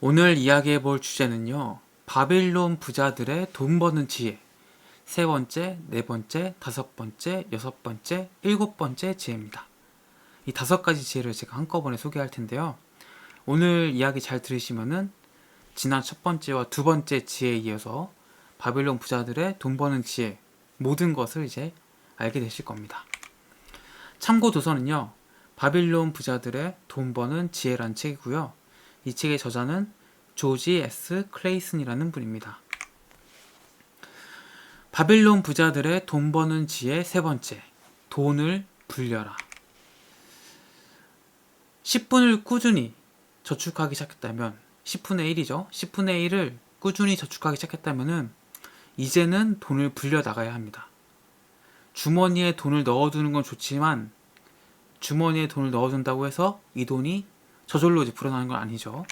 오늘 이야기해 볼 주제는요. 바빌론 부자들의 돈 버는 지혜. 세 번째, 네 번째, 다섯 번째, 여섯 번째, 일곱 번째 지혜입니다. 이 다섯 가지 지혜를 제가 한꺼번에 소개할 텐데요. 오늘 이야기 잘 들으시면은 지난 첫 번째와 두 번째 지혜에 이어서 바빌론 부자들의 돈 버는 지혜 모든 것을 이제 알게 되실 겁니다. 참고 도서는요. 바빌론 부자들의 돈 버는 지혜란 책이고요. 이 책의 저자는 조지 S. 클레이슨이라는 분입니다. 바빌론 부자들의 돈 버는 지혜 세 번째, 돈을 불려라. 10분을 꾸준히 저축하기 시작했다면, 10분의 1이죠. 10분의 1을 꾸준히 저축하기 시작했다면은, 이제는 돈을 불려 나가야 합니다. 주머니에 돈을 넣어두는 건 좋지만, 주머니에 돈을 넣어둔다고 해서 이 돈이 저절로 이제 불어나는 건 아니죠.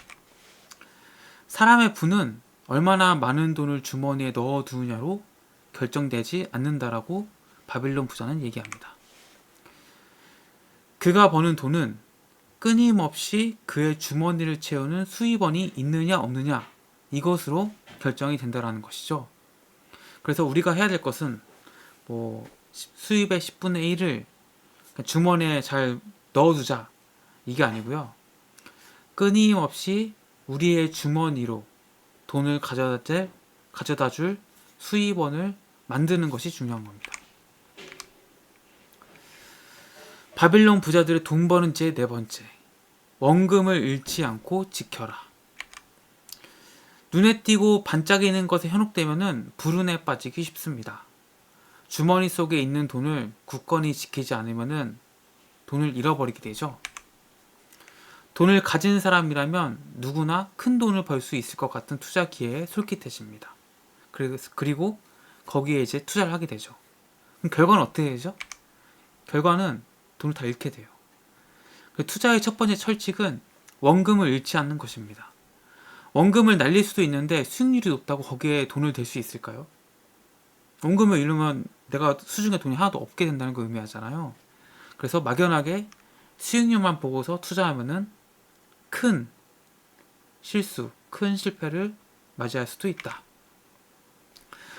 사람의 부는 얼마나 많은 돈을 주머니에 넣어 두느냐로 결정되지 않는다라고 바빌론 부자는 얘기합니다. 그가 버는 돈은 끊임없이 그의 주머니를 채우는 수입원이 있느냐 없느냐 이것으로 결정이 된다라는 것이죠. 그래서 우리가 해야 될 것은 뭐 수입의 10분의 1을 주머니에 잘 넣어두자 이게 아니고요. 끊임없이 우리의 주머니로 돈을 가져다 줄, 가져다 줄 수입원을 만드는 것이 중요한 겁니다. 바빌론 부자들의 돈 버는 제 네 번째. 원금을 잃지 않고 지켜라. 눈에 띄고 반짝이는 것에 현혹되면은 불운에 빠지기 쉽습니다. 주머니 속에 있는 돈을 굳건히 지키지 않으면은 돈을 잃어버리게 되죠. 돈을 가진 사람이라면 누구나 큰 돈을 벌 수 있을 것 같은 투자 기회에 솔깃해집니다. 그리고 거기에 이제 투자를 하게 되죠. 그럼 결과는 어떻게 되죠? 결과는 돈을 다 잃게 돼요. 그 투자의 첫 번째 철칙은 원금을 잃지 않는 것입니다. 원금을 날릴 수도 있는데 수익률이 높다고 거기에 돈을 댈 수 있을까요? 원금을 잃으면 내가 수중에 돈이 하나도 없게 된다는 걸 의미하잖아요. 그래서 막연하게 수익률만 보고서 투자하면은 큰 실수, 큰 실패를 맞이할 수도 있다.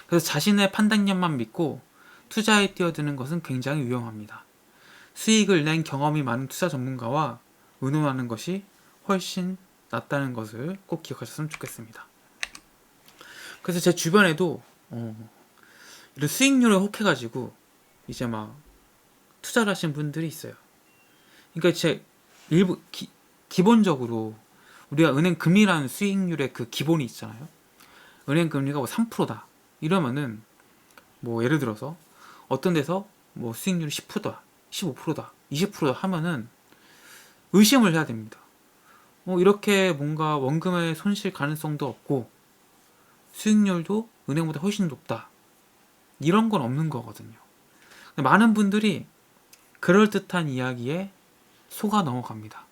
그래서 자신의 판단력만 믿고 투자에 뛰어드는 것은 굉장히 위험합니다. 수익을 낸 경험이 많은 투자 전문가와 의논하는 것이 훨씬 낫다는 것을 꼭 기억하셨으면 좋겠습니다. 그래서 제 주변에도 어, 이런 수익률에 혹해가지고 이제 막 투자를 하신 분들이 있어요. 그러니까 제 일부 기, 기본적으로 우리가 은행 금리라는 수익률의 그 기본이 있잖아요. 은행 금리가 뭐 3%다. 이러면은 뭐 예를 들어서 어떤 데서 뭐 수익률이 10%다. 15%다. 20%다 하면은 의심을 해야 됩니다. 뭐 이렇게 뭔가 원금의 손실 가능성도 없고 수익률도 은행보다 훨씬 높다. 이런 건 없는 거거든요. 많은 분들이 그럴듯한 이야기에 속아 넘어갑니다.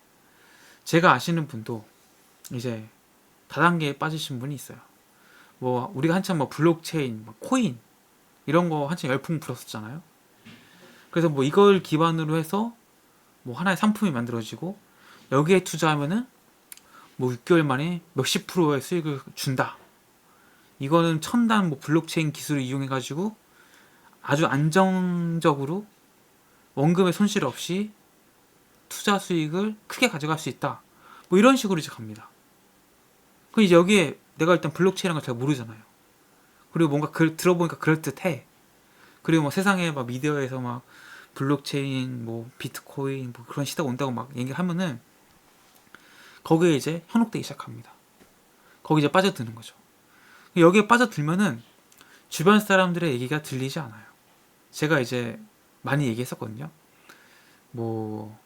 제가 아시는 분도 이제 다단계에 빠지신 분이 있어요. 뭐 우리가 한참 뭐 블록체인, 뭐 코인 이런 거 한참 열풍 불었었잖아요. 그래서 뭐 이걸 기반으로 해서 뭐 하나의 상품이 만들어지고 여기에 투자하면은 뭐 6개월 만에 몇십 프로의 수익을 준다. 이거는 첨단 뭐 블록체인 기술을 이용해 가지고 아주 안정적으로 원금의 손실 없이 투자 수익을 크게 가져갈 수 있다. 뭐 이런 식으로 이제 갑니다. 그 이제 여기에 내가 일단 블록체인이라는 걸 잘 모르잖아요. 그리고 뭔가 그, 들어보니까 그럴듯해. 그리고 뭐 세상에 막 미디어에서 막 블록체인, 뭐 비트코인, 뭐 그런 시대가 온다고 막 얘기하면은 거기에 이제 현혹되기 시작합니다. 거기 이제 빠져드는 거죠. 여기에 빠져들면은 주변 사람들의 얘기가 들리지 않아요. 제가 이제 많이 얘기했었거든요. 뭐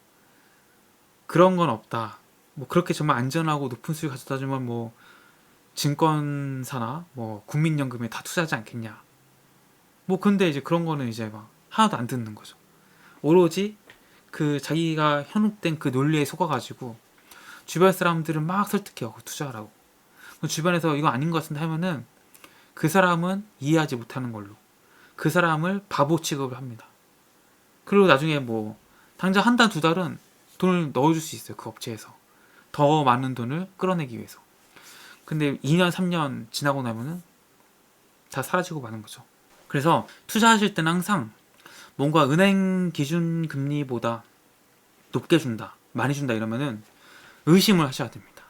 그런 건 없다. 뭐 그렇게 정말 안전하고 높은 수익 가져다 주면 뭐 증권사나 뭐 국민연금에 다 투자하지 않겠냐. 뭐 근데 이제 그런 거는 이제 막 하나도 안 듣는 거죠. 오로지 그 자기가 현혹된 그 논리에 속아가지고 주변 사람들은 막 설득해요. 투자하라고. 주변에서 이거 아닌 것 같은데 하면은 그 사람은 이해하지 못하는 걸로 그 사람을 바보 취급을 합니다. 그리고 나중에 뭐 당장 한 달 두 달은 돈을 넣어줄 수 있어요. 그 업체에서 더 많은 돈을 끌어내기 위해서. 근데 2년, 3년 지나고 나면은 다 사라지고 마는 거죠. 그래서 투자하실 때는 항상 뭔가 은행 기준 금리보다 높게 준다, 많이 준다 이러면은 의심을 하셔야 됩니다.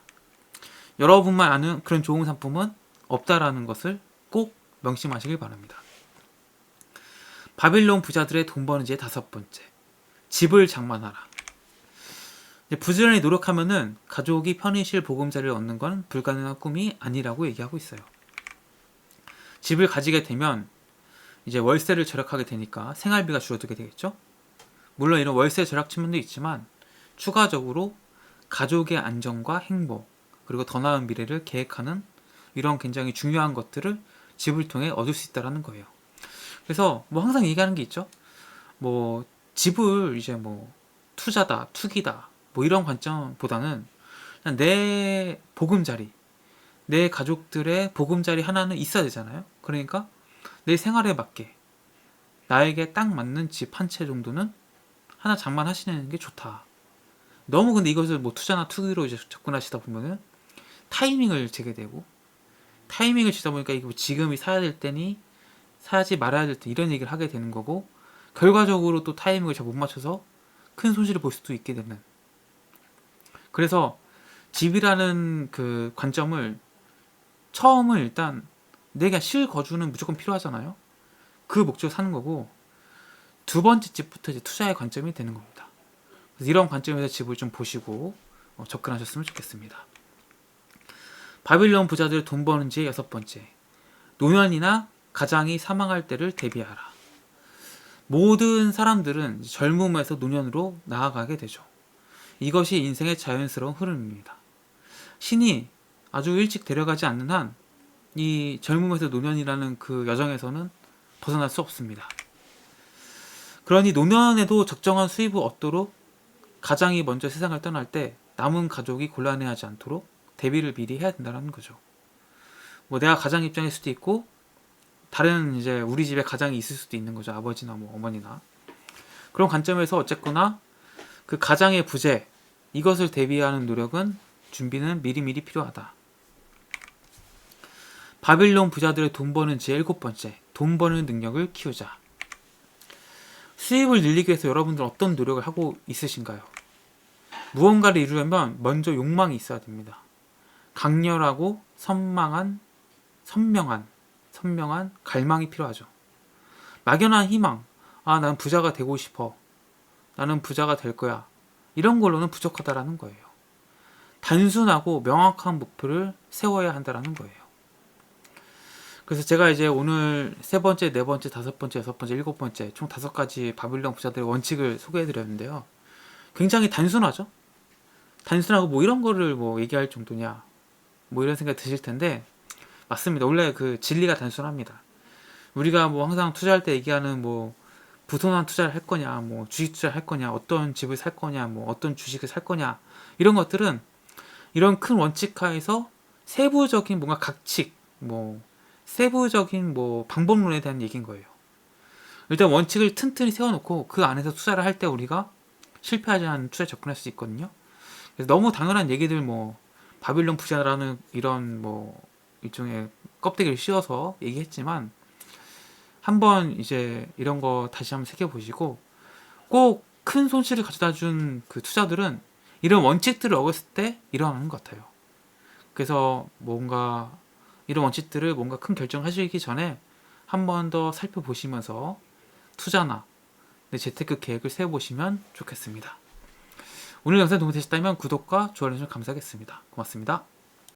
여러분만 아는 그런 좋은 상품은 없다라는 것을 꼭 명심하시길 바랍니다. 바빌론 부자들의 돈 버는 지의 다섯 번째. 집을 장만하라. 부지런히 노력하면은 가족이 편의실 보금자리를 얻는 건 불가능한 꿈이 아니라고 얘기하고 있어요. 집을 가지게 되면 이제 월세를 절약하게 되니까 생활비가 줄어들게 되겠죠. 물론 이런 월세 절약 측면도 있지만 추가적으로 가족의 안정과 행복 그리고 더 나은 미래를 계획하는 이런 굉장히 중요한 것들을 집을 통해 얻을 수 있다라는 거예요. 그래서 뭐 항상 얘기하는 게 있죠. 뭐 집을 이제 뭐 투자다, 투기다, 뭐 이런 관점보다는 그냥 내 보금자리, 내 가족들의 보금자리 하나는 있어야 되잖아요. 그러니까 내 생활에 맞게 나에게 딱 맞는 집 한 채 정도는 하나 장만하시는 게 좋다. 너무 근데 이것을 뭐 투자나 투기로 이제 접근하시다 보면은 타이밍을 재게 되고 타이밍을 지다 보니까 이거 지금이 사야 될 때니 사지 말아야 될 때 이런 얘기를 하게 되는 거고 결과적으로 또 타이밍을 잘 못 맞춰서 큰 손실을 볼 수도 있게 되는 그래서 집이라는 그 관점을 처음은 일단 내가 실거주는 무조건 필요하잖아요. 그 목적으로 사는 거고 두 번째 집부터 이제 투자의 관점이 되는 겁니다. 이런 관점에서 집을 좀 보시고 어, 접근하셨으면 좋겠습니다. 바빌론 부자들 돈 버는 지의 여섯 번째. 노년이나 가장이 사망할 때를 대비하라. 모든 사람들은 젊음에서 노년으로 나아가게 되죠. 이것이 인생의 자연스러운 흐름입니다. 신이 아주 일찍 데려가지 않는 한 이 젊음에서 노년이라는 그 여정에서는 벗어날 수 없습니다. 그러니 노년에도 적정한 수입을 얻도록 가장이 먼저 세상을 떠날 때 남은 가족이 곤란해하지 않도록 대비를 미리 해야 된다는 거죠. 뭐 내가 가장 입장일 수도 있고 다른 이제 우리 집에 가장이 있을 수도 있는 거죠. 아버지나 뭐 어머니나 그런 관점에서 어쨌거나 그 가장의 부재 이것을 대비하는 노력은 준비는 미리미리 필요하다. 바빌론 부자들의 돈 버는 지의 일곱 번째, 돈 버는 능력을 키우자. 수입을 늘리기 위해서 여러분들 어떤 노력을 하고 있으신가요? 무언가를 이루려면 먼저 욕망이 있어야 됩니다. 강렬하고 선망한, 선명한, 선명한 갈망이 필요하죠. 막연한 희망, 아, 난 부자가 되고 싶어. 나는 부자가 될 거야. 이런 걸로는 부족하다라는 거예요. 단순하고 명확한 목표를 세워야 한다라는 거예요. 그래서 제가 이제 오늘 세 번째, 네 번째, 다섯 번째, 여섯 번째, 일곱 번째 총 다섯 가지 바빌론 부자들의 원칙을 소개해 드렸는데요. 굉장히 단순하죠? 단순하고 뭐 이런 거를 뭐 얘기할 정도냐. 뭐 이런 생각이 드실 텐데 맞습니다. 원래 그 진리가 단순합니다. 우리가 뭐 항상 투자할 때 얘기하는 뭐 부동산 투자를 할 거냐, 뭐 주식 투자를 할 거냐, 어떤 집을 살 거냐, 뭐 어떤 주식을 살 거냐 이런 것들은 이런 큰 원칙 하에서 세부적인 뭔가 각칙, 뭐 세부적인 뭐 방법론에 대한 얘기인 거예요. 일단 원칙을 튼튼히 세워놓고 그 안에서 투자를 할 때 우리가 실패하지 않은 투자에 접근할 수 있거든요. 그래서 너무 당연한 얘기들 뭐 바빌론 부자라는 이런 뭐 일종의 껍데기를 씌워서 얘기했지만 한번 이제 이런 거 다시 한번 새겨보시고 꼭 큰 손실을 가져다 준 그 투자들은 이런 원칙들을 어겼을 때 일어나는 것 같아요. 그래서 뭔가 이런 원칙들을 뭔가 큰 결정하시기 전에 한 번 더 살펴보시면서 투자나 내 재테크 계획을 세워보시면 좋겠습니다. 오늘 영상 도움이 되셨다면 구독과 좋아요 감사하겠습니다. 고맙습니다.